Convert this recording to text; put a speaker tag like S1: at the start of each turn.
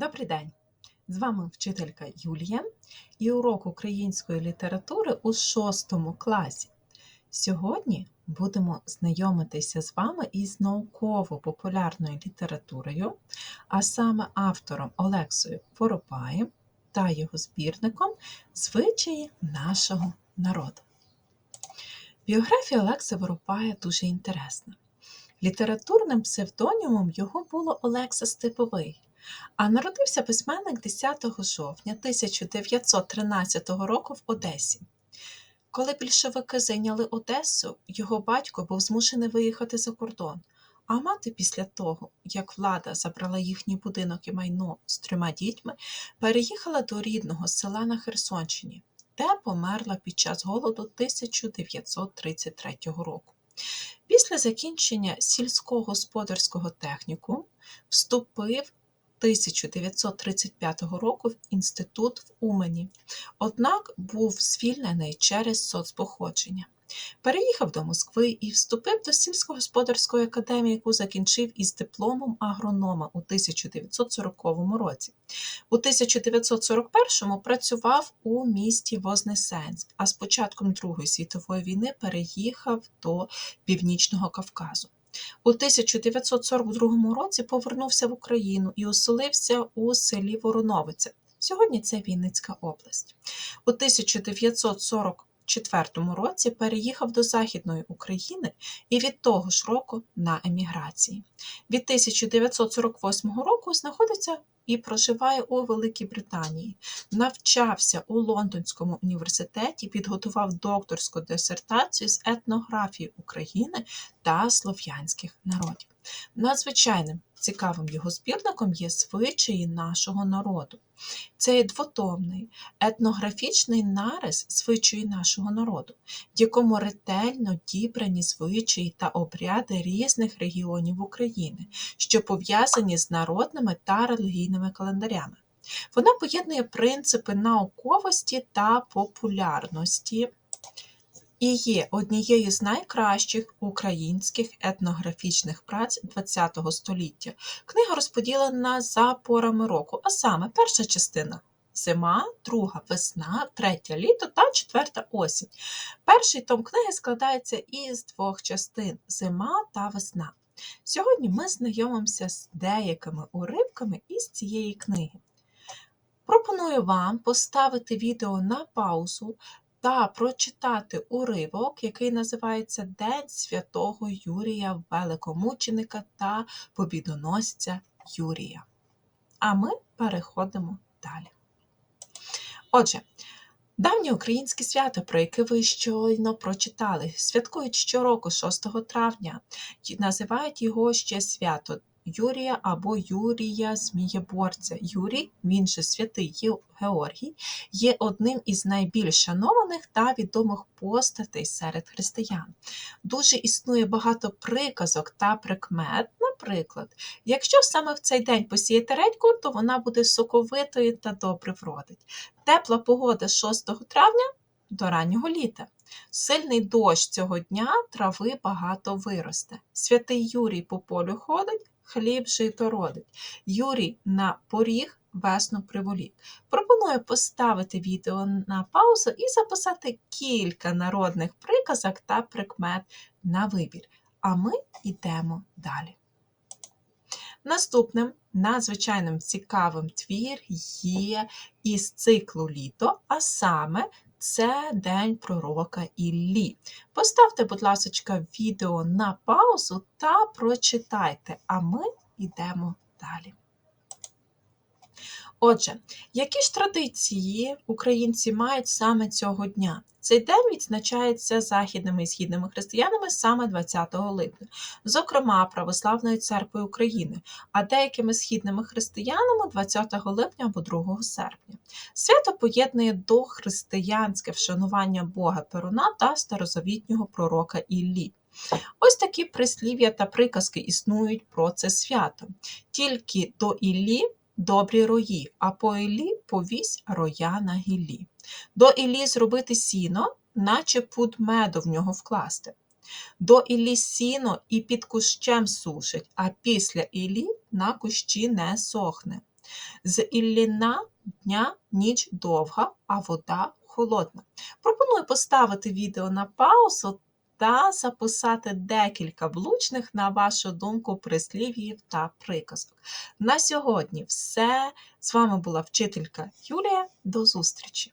S1: Добрий день! З вами вчителька Юлія і урок української літератури у 6 класі. Сьогодні будемо знайомитися з вами із науково-популярною літературою, а саме автором Олексою Воропаєм та його збірником Звичаї нашого народу. Біографія Олекси Воропая дуже інтересна. Літературним псевдонімом його було Олекса Степовий. А народився письменник 10 жовтня 1913 року в Одесі. Коли більшовики зайняли Одесу, його батько був змушений виїхати за кордон, а мати після того, як влада забрала їхній будинок і майно з трьома дітьми, переїхала до рідного села на Херсонщині, де померла під час голоду 1933 року. Після закінчення сільськогосподарського техніку вступив 1935 року в інститут в Умані, однак був звільнений через соцпоходження. Переїхав до Москви і вступив до сільськогосподарської академії, яку закінчив із дипломом агронома у 1940 році. У 1941 працював у місті Вознесенськ, а з початком Другої світової війни переїхав до Північного Кавказу. У 1942 році повернувся в Україну і оселився у селі Вороновиця. Сьогодні це Вінницька область. У 1944 році переїхав до Західної України і від того ж року на еміграції. Від 1948 року знаходиться і проживає у Великій Британії. Навчався у Лондонському університеті, підготував докторську дисертацію з етнографії України та слов'янських народів. Надзвичайним цікавим його збірником є звичаї нашого народу. Це є двотомний етнографічний нарис звичаї нашого народу, в якому ретельно дібрані звичаї та обряди різних регіонів України, що пов'язані з народними та релігійними календарями. Вона поєднує принципи науковості та популярності і є однією з найкращих українських етнографічних праць ХХ століття. Книга розподілена за порами року, а саме перша частина. Зима, друга весна, третя літо та четверта осінь. Перший том книги складається із двох частин зима та весна. Сьогодні ми знайомимося з деякими уривками із цієї книги. Пропоную вам поставити відео на паузу та прочитати уривок, який називається День святого Юрія Великомученика та побідоносця Юрія. А ми переходимо далі. Отже, давнє українське свято, про яке ви щойно прочитали, святкують щороку 6 травня, називають його ще свято Юрія або Юрія Змієборця. Юрій, він же святий Георгій, є одним із найбільш шанованих та відомих постатей серед християн. Дуже існує багато приказок та прикмет. Наприклад, якщо саме в цей день посіяти редьку, то вона буде соковитою та добре вродить. Тепла погода 6 травня до раннього літа. Сильний дощ цього дня трави багато виросте. Святий Юрій по полю ходить, хліб жито родить. Юрій на поріг весну приволік. Пропоную поставити відео на паузу і записати кілька народних приказок та прикмет на вибір. А ми йдемо далі. Наступним надзвичайним цікавим твір є із циклу літо, а саме це День пророка Іллі. Поставте, будь ласка, відео на паузу та прочитайте, а ми йдемо далі. Отже, які ж традиції українці мають саме цього дня? Цей день відзначається західними і східними християнами саме 20 липня, зокрема Православною церквою України, а деякими східними християнами 20 липня або 2 серпня. Свято поєднує дохристиянське вшанування Бога Перуна та старозавітнього пророка Іллі. Ось такі прислів'я та приказки існують про це свято. Тільки до Іллі добрі рої, а по Іллі повісь роя на гіллі. До Іллі зробити сіно, наче пуд меду в нього вкласти. До Іллі сіно і під кущем сушить, а після Іллі на кущі не сохне. З Ілліна дня ніч довга, а вода холодна. Пропоную поставити відео на паузу та записати декілька влучних, на вашу думку, прислів'їв та приказок. На сьогодні все. З вами була вчителька Юлія. До зустрічі!